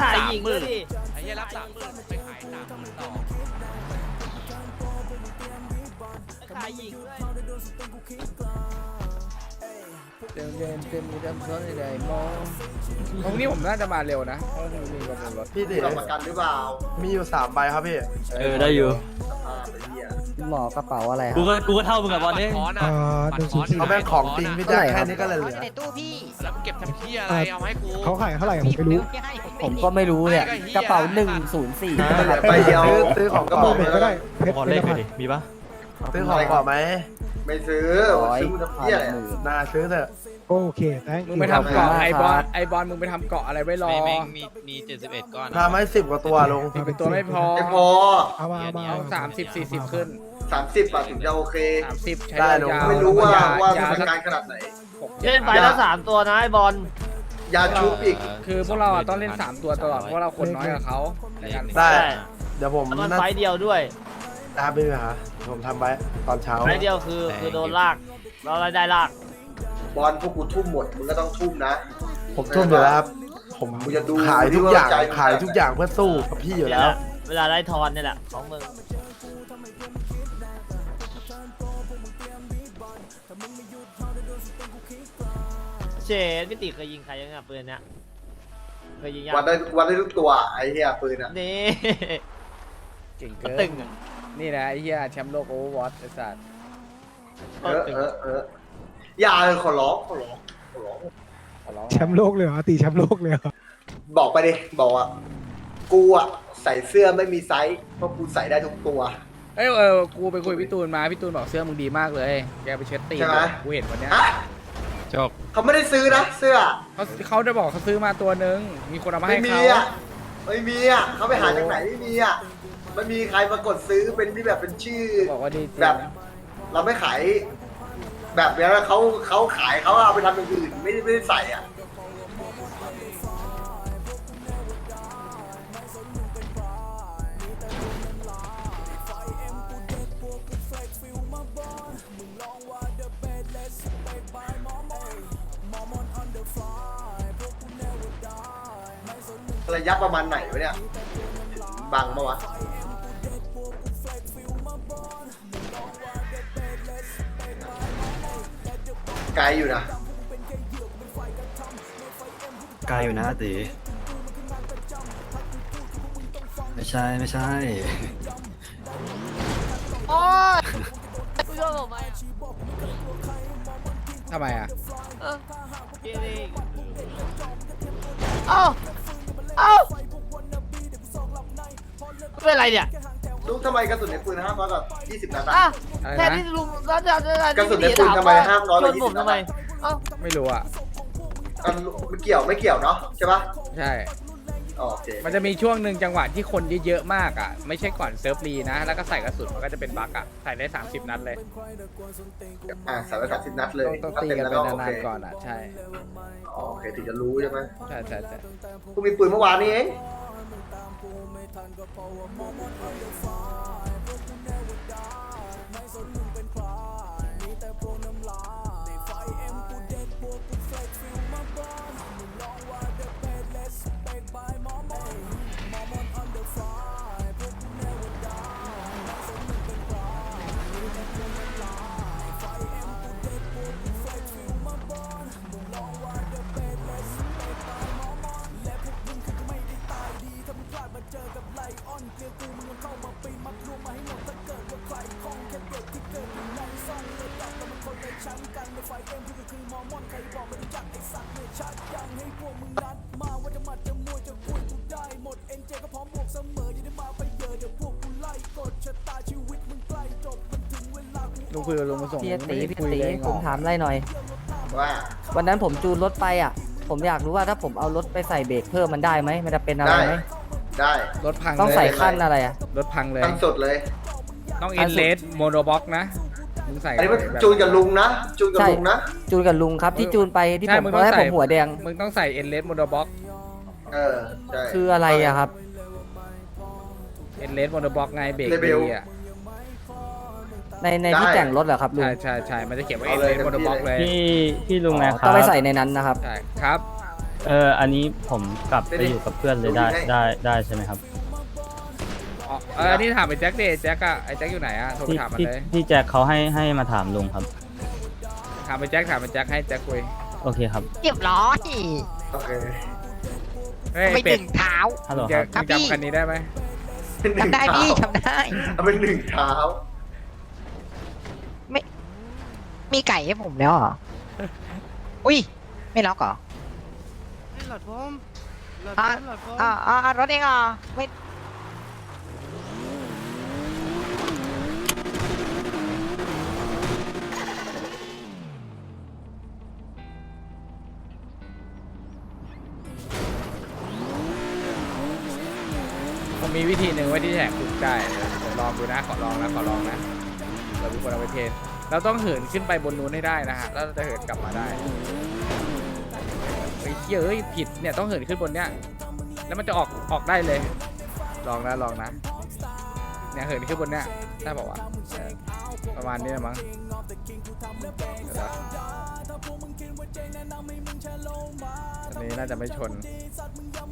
ขายหญิงด้วยดิไอ้เหี้ยรับสามหมื่นไปขายสามหมื่นต่อขายหญิงด้วย เต็มเต็มเต็มเต็มซ้อนใดๆมองตรงนี้ผมน่าจะมาเร็วนะเพราะมันมีประมูลรถพี่ติรับประกันหรือเปล่ามีอยู่สามใบครับพี่เออได้อยู่ อ่าไอ้เหี้ยหมอกระเป๋าอะไรคกูรับ ก็กูก็เท่ามึงกับบอลนี่ค้อนอะปัดค้อนเขาแม่งของจริงพี่แจ๊คแค่นี้ก็เลยเหลือ ในตู้พี่แล้วมึงเก็บทำเหี้ยอะไรเอามาให้กูเขาขายเท่าไหร่ผมไม่รู้ผมก็ไม่ รู้เนี่ยไม่ก็เหี้ยกระเป๋าหนึ่งศูนย์สี่ไปเดียวซื้อซื้อของก็ก่บออนกเพไปชรแล้ก็วได้เพชรบอลเพเลชขรเลยดิมีปะซื้อของก่อนไหมไม่ซื้อร้อยซื้อมึงทำเหี้ยอะไรหมื่นน่าซื้อเถอะโอเคแตงมึงไปทำเกาะไอบอลไอบอลมึงไปทำเกาะอะไรไว้รอมีมีมีเจ็ดสิบเอ็ดก้อนทำให้สิบกว่าตัวลงเป็นตัวไม่พอไม่พอเอามาเอามาเอาสามสิบสี่สิบขึ้นสามสิบอะถึงจะโอเคสามสิบใช้ได้ลงยาวไม่รู้ว่าแล้ว่าก็ยามันสักการขนาดไหนหกเล่นไปแล้วสามตัวนะไอ้บอล ยาชุบอีก คือพวกเราอะต้องเล่นสามตัวตลอดเพราะเราคนน้อยกว่าเขาในการได้ เดี๋ยวผมแล้วมันนั่นไฟต์เดียวด้วยนะครับพี่ฮะผมทำไว้ตอนเช้า ไฟต์เดียวคือคือโดนลากเราได้ลาก บอลพวกกูทุ่มหมด มึงก็ต้องทุ่มนะ ผมทุ่มอยู่แล้วครับ ผมกูจะดูขายทุกอย่าง ที่ว่าใจมึงขายทุกอย่างเพื่อสู้กับพี่อยู่เนี่ยแล้แหวละเวลาได้ทอนเนี่ยแหละของมึง เชนพี่ติเคยยิงใครยังไงปืนเนี้ยเคยยิงยังวันได้วันได้ทุกตัวไอ้เหี้ยปืนอะนี่เก่งก็เกิตึนงอะนี่นะไอ้เหี้ยแชมป์โลกโอเวอร์วอตไอ้สัตว์เออเออเอออย่าเลยขอร้องขอร้องขอร้องขอร้องแชมป์โลกเลยเหรอตีแชมป์โลกเลยเหรอบอกไปดิบอกว่ากูอะใส่เสื้อไม่มีไซส์เพราะกูใส่ได้ทุกตัว เอ้ยเออกูไปคุยพี่ตูนมาพี่ตูนบอกเสื้อมึงดีมากเลยแกไปเช็ดตีนใช่ไหมกูเห็นวันเนี้ยฮะ จบเขาไม่ได้ซื้อนะเสื้อเขาเขาจะบอกเขาซื้อมาตัวนึงมีคนเอามาไม่ให้มีเขาอะไม่มีอะเขาไปหาจากไหนไม่มีอะไม่มีใครมากดซื้อเป็นที่แบบเป็นชื่อ บอกว่าดีจริงแบบเราไม่ขาย แบบนี้แล้วเขาเขาขายเขาเอาไปทำอย่างอื่น ไม่ได้ไม่ได้ใส่อะ ระยะประมาณไหนวะเนี่ยถึงบังปะวะไกลอยู่นะไกลอยู่นะตีไม่ใช่ไม่ใช่ โอ้ยกูโดนผมไหมทำไมอะเออเกเรเอ้า เอ้าเป็นไรเนี่ยลูกทำไมกระสุนในปืนห้ามน้อยกว่า20นัดอะอะอะไรแค่นะที่ลุงแล้วจะจะกระสุนในปืนทำไมห้ามน้อยกว่าชนผม20ทำไมเอ้าไม่รู้อะกันไม่เกี่ยวไม่เกี่ยวเนาะใช่ปะใช่อ๋อ โอเคมันจะมีช่วงหนึ่งจังหวะที่คนเยอะๆมากอะ ไม่ใช่ก่อนเซิร์ฟรีนะ แล้วก็ใส่กระสุนมันก็จะเป็นบั๊กอะ ใส่ได้ 30 นัดเลย อ่าสามร้อยสามสิบนัดเลยต้องต้องตีกันถ้าเป็เต็นมแล้วนานโอๆเคก่อนอะ ใช่อ๋อโอเคถึงจะรู้ใช่ไหมใช่ใช่ใช่กูมีปืนเมื่อวานนี้เอง ลุงคุยกับลุงมาส่งพี่ลุงตีไม่ได้พี่คุยตีเลยผมถามอะไรหน่อย ว่าวันนั้นผมจูนรถไปอะ ผมอยากรู้ว่าถ้าผมเอารถไปใส่เบรกเพิ่มมันได้ไหมมันจะเป็นอะไรได้ไหมได้รถพังต้องเลยใส่ขั้นอะไรอะ รถพังเลยทั้งสดเลย ต้องอินเลสโมโนบ็อกนะมึงใส่อันนี้มันแบบจูนกับลุงนะ จูนกับใช่ ลุงนะ จูนกับลุงครับที่จูนไปที่ใช่ผมมึงต้องให้ใส่ผมหัวแดงมึงต้องใส่เอ็นเลสโมโนบ็อกเออใช่คืออะไรอะครับ เอ็นเลสโมโนบ็อกไงเบรกเลเวลดีอะ ในในได้ที่แต่งรถเหรอครับลุงใช่ใช่ใช่มันจะเขียนว่าเอาเอ็นเลเลยสโมโนบ็อกเลยพี่พี่ลุงนะครัต้องบไปใส่ในนั้นนะครับ ใช่ครับเอออันนี้ผมกลับไปอยู่กับเพื่อนเลยได้ได้ได้ใช่ไหมครับอ๋อเออนี่ถามไอ้แจ็คดิแจ็คอะไอ้แจ็คอยู่ไหนอะโทรไปที่ถามมันที่เลยที่แจ็คเขาให้ให้มาถามลุงครับ ถามไอ้แจ็คถามไอ้แจ็คให้แจ็คคุยโอเคครับเรียบร้อยโอเคเฮ้ยไปเป็ดึดงเท้า ฮัลโหลแจ็คครับรับจำคันนี้ได้ไหม เป็นหนึ่งทำได้เท้าพี่ทำได้ เอาเป็นหนึ่งเท้า มีไก่ให้ผมแล้วเหรอ อุ้ย ไม่ล็อกเหรอหลอดผมหลอดอะผมหลอดผมอ่าอ่ารถเองเหรอไม่ผมมีวิธีหนึ่งไว้ที่แหกคุกได้เดี๋ยวเดี๋ยวลองดูนะ ขอลองนะ ขอลองนะ เรามีคนเอาไปเทรน เราต้องเหินขึ้นไปบนนู้นให้ได้นะฮะแล้วเราจะเหินกลับมาได้ไอ้เหี้ยเอ้ยผิดเนี่ยต้องเหินขึ้นบนเนี้ยแล้วมันจะออกออกได้เลย ลองนะลองนะเนี่ยเหินขึ้นบนเนี้ยได้ป่าวะประมาณนี้นะมั้งอันนี้น่าจะไม่ชน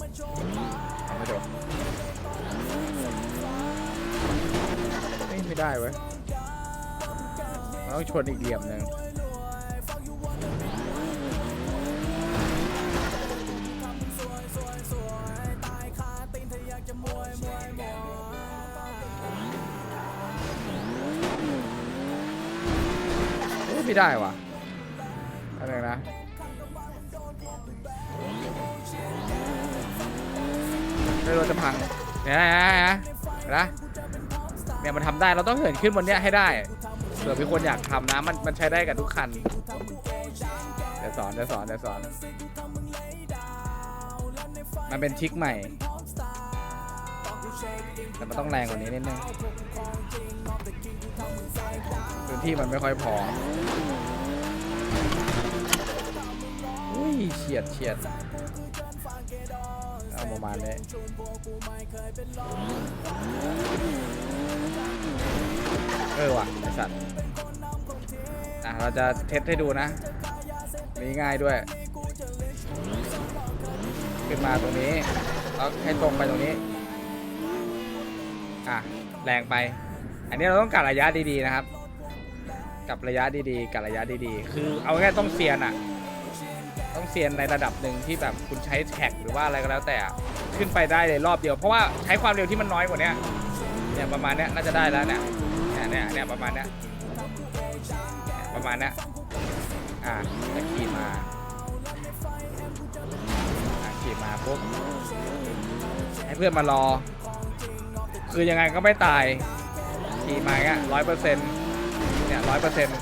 ไม่ชนไม่ได้เว้ย ต้องชนอีกเหลี่ยมหนึ่งไม่ได้ว่ะอะไรนะไม่รู้จะพังเนี่ยนะนะนะเนี่ยมันทำได้เราต้องเหินขึ้นบนเนี้ยให้ได้ ผื่อมีคนอยากทำนะ มันมันใช้ได้กับทุกคัน เดี๋ยวสอนเดี๋ยวสอนเดี๋ยวสอน มันเป็นทริกใหม่ แต่มันต้องแรงกว่านี้นิดนึงพื้นที่มันไม่ค่อยพออุ้ยเฉียดเฉียดเอาประมาณนี้เออว่ะไอสัตว์ อะเราจะเทสให้ดูนะมีง่ายด้วย ขึ้นมาตรงนี้แล้วให้ตรงไปตรงนี้ อะแรงไป อันนี้เราต้องกัดระยะดีๆนะครับ กับระยะดีๆกัดระยะดีๆ คือเอาง่ายต้องเซียนอะ ต้องเซียนในระดับหนึ่งที่แบบคุณใช้แท็กหรือว่าอะไรก็แล้วแต่ขึ้นไปได้เลยรอบเดียว เพราะว่าใช้ความเร็วที่มันน้อยกว่านี้เนี่ยประมาณเนี้ยน่าจะได้แล้วเนี่ยเนี่ยเนี่ยเนี่ยประมาณเนี้ย ประมาณเนี้ยอะจะขี่มาอะขี่มาปุ๊บให้เพื่อนมารอ คือยังไงก็ไม่ตายขี่มาเงี้ยร้อยเปอร์เซ็นต์เนี่ยร้อยเปอร์เซ็นต์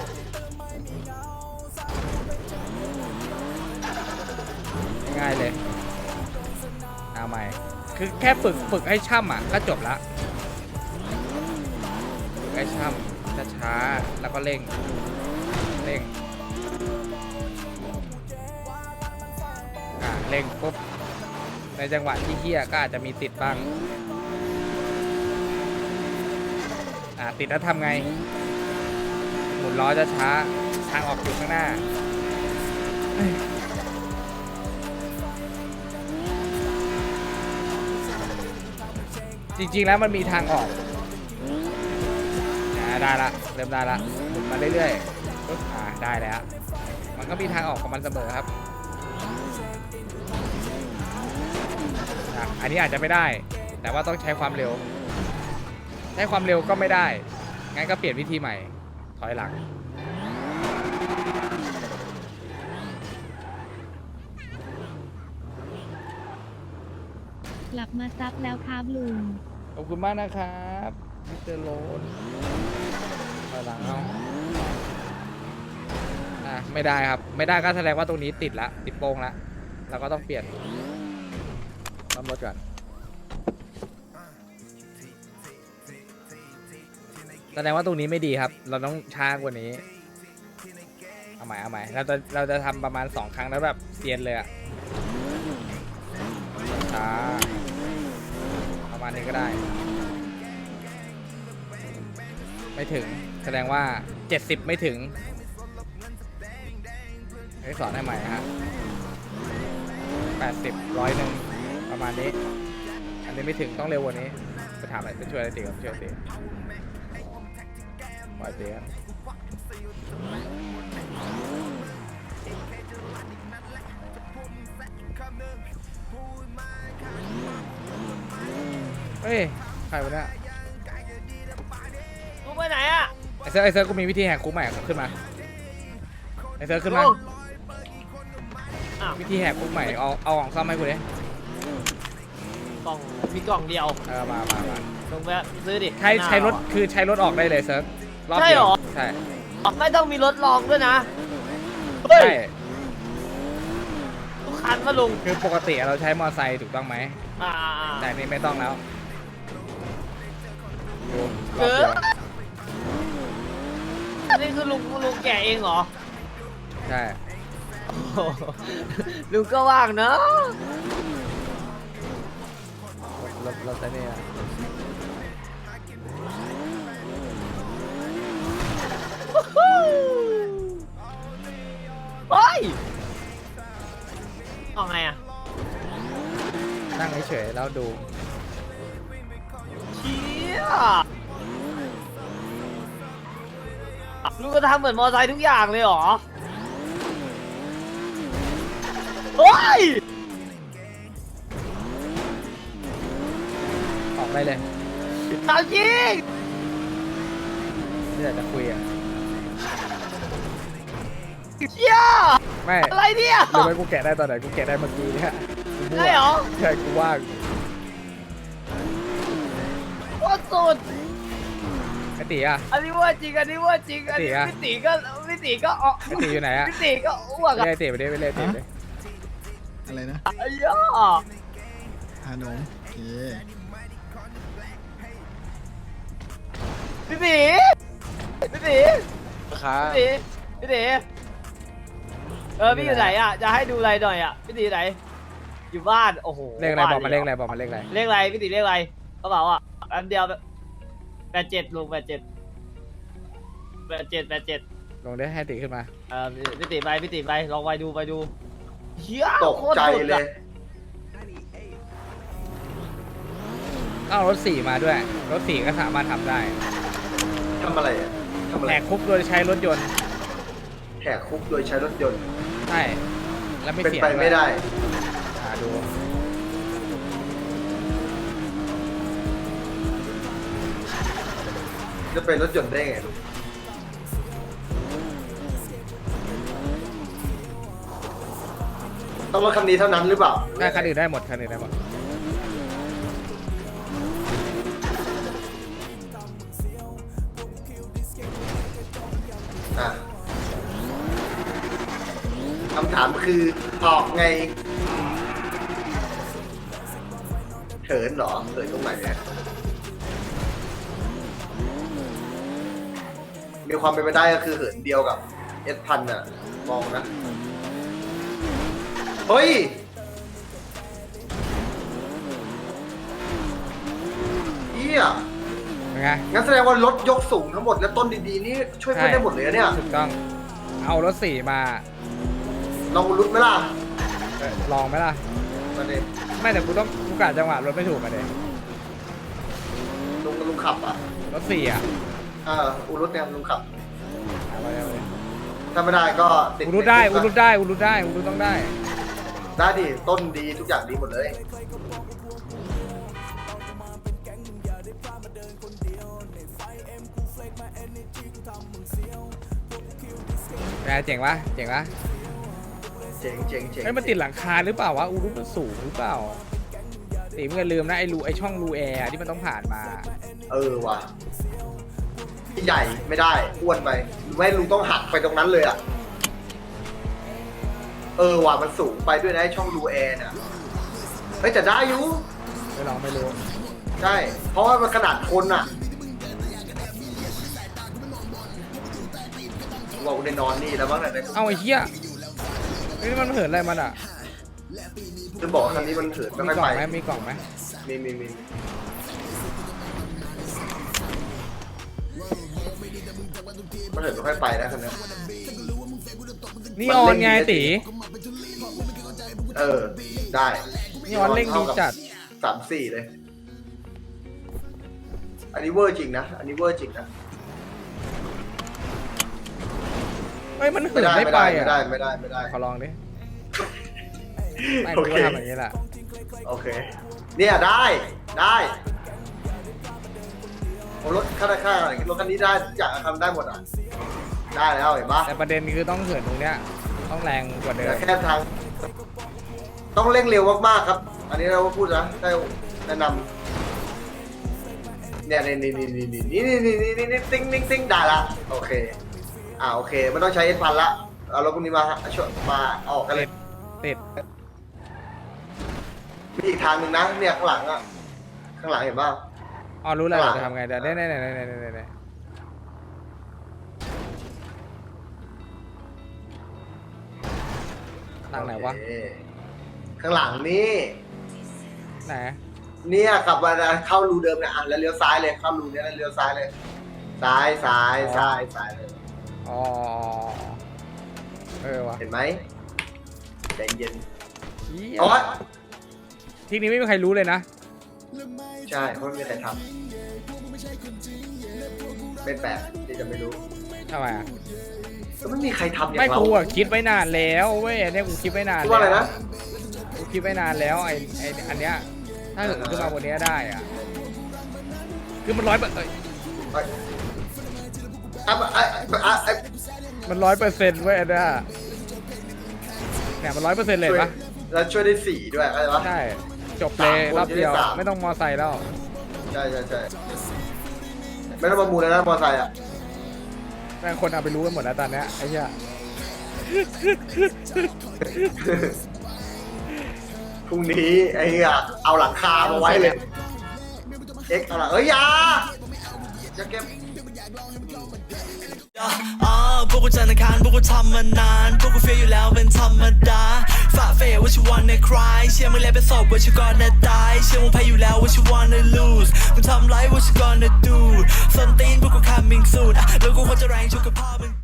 ง่ายเลยเอาใหม่ คือแค่ฝึกฝึกให้ช่ำอะก็จบละฝึกให้ช่ำช้าๆแล้วก็เร่ง เร่งอ่าเร่งปุ๊บในจังหวะที่เฮี้ยก็อาจจะมีติดบ้างอ่าติดแล้วทำไง หมุนล้อจะช้าทางออกอยู่ข้างหน้าจริงๆแล้วมันมีทางออกได้ละ เริ่มได้ละหมุนมาเรื่อยๆ ปึ๊บอ่าได้แล้ว มันก็มีทางออกของมันเสมอครับอะอันนี้อาจจะไม่ได้ แต่ว่าต้องใช้ความเร็ว ใช้ความเร็วก็ไม่ได้ งั้นก็เปลี่ยนวิธีใหม่ ถอยหลัง กลับมาซับแล้วครับลุง ขอบคุณมากนะครับมิสเตอร์โรนถอยหลังเอา อะไม่ได้ครับ ไม่ได้ก็แสดงว่าตรงนี้ติดละติดโป้งละเราก็ต้องเปลี่ยนซ่อมรถก่อนแสดงว่าตรงนี้ไม่ดีครับ เราต้องช้ากว่านี้ เอาใหม่เอาใหม่เราจะเราจะทำประมาณสองครั้งแล้วแบบเซียนเลยอะช้าประมาณนี้ก็ได้ ไม่ถึงแสดงว่า 70 ไม่ถึง ให้สอนให้ใหม่นะฮะแปดสิบร้อยหนึ่งประมาณนี้ อันนี้ไม่ถึงต้องเร็วกว่านี้ไปถามอะไรไปช่วยอะไรตีกับช่วยตีปล่อยตีครับเฮ้ยใครวะเนี่ยลุงไปไหนอะไอเซิร์ฟไอเซิร์ฟกูมีวิธีแหกคุกใหม่ขึ้นมาไอเซิร์ฟขึ้นมาลุงอ้า ววิธีแหกคุกใหม่เอาเอาของซ่อมให้กูดิกล่องมีกล่องเดียวเออมามามาลุงไปซื้อดิใช้หน้าใช้รถเาอะคือใช้รถออกได้เลยเซิร์ฟรอบใช่เดียเหรวอใช่ไม่ต้องมีรถรองด้วยนะเฮ้ยใช่ทุกคันมาลุงคือปกติเราใช้มอไซค์ถูกต้องไหมอ่าแต่อันนี้ไม่ต้องแล้วดูรเออบอเดียวอันนี้คือลุงลุงแกะเองเหรอใช่โอ้โห ลุงก็ว่างเนอะรถรถไอ้นี่อะเฮ้ยเอาไงอะนั่งเฉยๆแล้วดู เชี่ยลุงก็ทำเหมือนมอไซค์ทุกอย่างเลยเหรอ เฮ้ยออกได้เลยเอาจริงไม่อยากจะคุยอะ เชี่ยไม่อะไรเนี่ยรู้ไหมกูแกะได้ตอนไหนกูแกะได้เมื่อกี้เนี่ยกูมั่วได้เหรอใช่กูว่างโคตรสุดไอตีอะ อันนี้ว่าจริงอันนี้ว่าจริงอันนี้พี่ตีอะพี่ตีก็พี่ตีก็อ๋อไอตีอยู่ไหนอะพี่ตีก็อ้วกไม่อะได้ตีไปดิไม่ได้ตีไปดิ อะไรนะไอ้ย่าฮานมโอเคพี่ตีพี่ตีครับพี่ตีพี่ตีเออพี่อยู่ไหนอะจะให้ดูอะไรหน่อยอะพี่ตีไหนอยู่บ้านโอ้โหเลขอะไรบอกมาเลขบ้นอะไรบอกมาเลขอะไรเลขอะไรพี่ตีเลขอะไรกระเป๋าอะอันเดียวแปดเจ็ดลุงแปดเจ็ดแปดเจ็ดแปดเจ็ดลงได้ให้ตีขึ้นมาเออพี่ตีไปพี่ตีไปลองไปดูไปดู เฮียตกใจเลย เอารถสี่มาด้วย รถสี่ก็สามารถทำได้ทำอะไรอะทำอะไรแหกคุกโดยใช้รถยนต์ แหกคุกโดยใช้รถยนต์ ใช่ แล้วไม่เป็นเสียไปไม่ได้อ่าดูจะเป็นรถยนต์ได้ไงลูก ต้องรถคันนี้เท่านั้นหรือเปล่าได้คันอื่นได้หมดคันอื่นได้หมดอะคำถามคือออกไงเขินเหรอเขินตรงไหนเนี่ยมีความเป็นไปได้ก็คือเหินเดียวกับเอสพันอะมองนะ เฮ้ย เอี้ย เป็นไงงั้นแสดงว่ารถยกสูงทั้งหมดและต้นดีๆนี่ช่วยเพื่อนได้หมดเลยนะเนี่ย ถูกต้อง เอารถสี่มาลองรุดไหมล่ะเอ้ยลองไหมล่ะ มาเดไม่แต่กูต้องกูกะจังหวะรถไม่ถูกมาเลยลุงลุงขับอะ รถสี่อะเอออูรุดเนี่ยลุงขับ เอาไปเอาไปถ้าไม่ได้ก็ติดอุรุได้อุรุได้อุรุได้อุรุต้องได้ ได้ดิ ต้นดีทุกอย่างดีหมดเลย แต่เจ๋งปะเจ๋งปะเจ๋งเจ๋งเจ๋งเฮ้ยมันติดหลังคาหรือเปล่าวะอุรุมันสูงหรือเปล่าตีมึงอย่าลืมนะไอ้รูไอ้ช่องรูแอร์ที่มันต้องผ่านมา เออว่ะใหญ่ไม่ได้อ้วนไปหรือไม่ลุงต้องหักไปตรงนั้นเลยอะ เออว่ะมันสูงไปด้วยนะไอ้ช่องรูแอร์เนี่ยเฮ้ยแต่ได้อยู่ไม่ลองไม่รู้ใช่เพราะว่ามันขนาดคนอะว่ากูได้นอนนี่แล้วบ้างเนี่ยเอาไอ้เหี้ยเฮ้ยนี่มันเหินอะไรมันอะจะบอกว่าคันนี้มันเถิดมีไม่กค่อยล่องไปไหมมีกล่องไหมมีมีมีมันเถิดไม่ค่อยไปนะคันนี้ นี่ออนไงตี เออ ได้นี่วันเร่งดีจัด สามสี่เลย อันนี้เวอร์จริงนะ อันนี้เวอร์จริงนะเฮ้ยมันเหิไม่นได้ไม่ไม่ไปได้ไม่อะได้ไม่ได้ไม่ได้ ขอลองดิไม่โอกูเคก็ทำอย่างนี้แหละ โอเค เนี่ยได้ได้ผมรถค่าค่ารถคันนี้ได้ทุกอย่างทำได้หมดอะ ได้แล้วเห็นปะแต่ประเด็นคือต้องเหินตรงเนี้ย ต้องแรงกว่าเดิแต่มแค่ทาง ต้องเร่งเร็วมากๆครับ อันนี้เราก็พูดนะได้แนะนำเนี่ยนี่นี่นี่นี่นี่นี่นี่นี่นี่นี่ติ้งติ้งติ้งได้ละโอเค อ่าโอเคไม่ต้องใช้เอสพันละเอารถพวกนี้มาช่วยมาออกกันเลยติดมีอีกทางหนึ่งนะเนี่ยข้างหลังอะข้างหลังเห็นป่ะอ๋อรู้แล้วหลังจะทำไงเดี๋ยวเนี่ยเนี่ยเนี่ยเนี่ยเนี่ยเนี่ยทางไหนวะโอเค ข้างหลังนี่ไหนเนี่ยกลับมาเข้ารูเดิมเนี่ยอะแล้วเลี้ยวซ้ายเลยเข้ารูเนี้ยแล้วเลี้ยวซ้ายเลย ซ้ายซ้ายซ้ายซ้ายเลยอ๋อเออวะเห็นไหมใจเย็นเหี้ยโอ๊ยทีนี้ไม่มีใครรู้เลยนะใช่เพราะไม่มีใครทำไม่แปลกที่จะไม่รู้ทำไมอะก็ไม่มีใครทำอย่างไม่เรากูอะคิดไว้นานแล้วเว้ยอันเนี้ยกูคิดไว้นานคิดว่าอะไรนะกู คิดไว้นานแล้วไอ้ไอ้อันเนี้ยถ้าเกิดขึ้นมาบนเนี้ยได้อะคือมันร้อยเปอร์เอ้ยอะอะอะอะอะมันร้อยเปอร์เซ็นต์เว้ยอันเนี้ยเนี่ยมันร้อยเปอร์เซ็นต์เลยปะแล้วช่วยได้สี่ด้วยอะไรวะ ใช่จบเลยสามคนรอบเดียวจะได้สามไม่ต้องมอไซค์แล้ว ใช่ใช่ใช่ไม่ต้องประมูลแล้วนะมอเตอร์ไซค์อะแม่งคนเอาไปรู้กันหมดแล้วตอนเนี้ยไอ้เหี้ย พรุ่งนี้ไอ้เหี้ยเอาหลังคามาไว้เลย เอ็กเอาหลังเอ้ยอยาจะเก็บ อ่าพวกกูจันทร์อังคารพวกกูทำมานาน พวกกูเฟียอยู่แล้วเป็นธรรมดาฝ่าเฟยว่าชิวันในคลายเชื่อมึงแล้วเป็นศพว่าชิวก่อนนะตาย เชื่อมึงแพ้อยู่แล้วว่าชิวันใน lose มึงทำไรว่าชิ gonna do ส้นตีนพวกกู coming soon อะแล้วกูควรจะแรงชุกกับพ่อมึง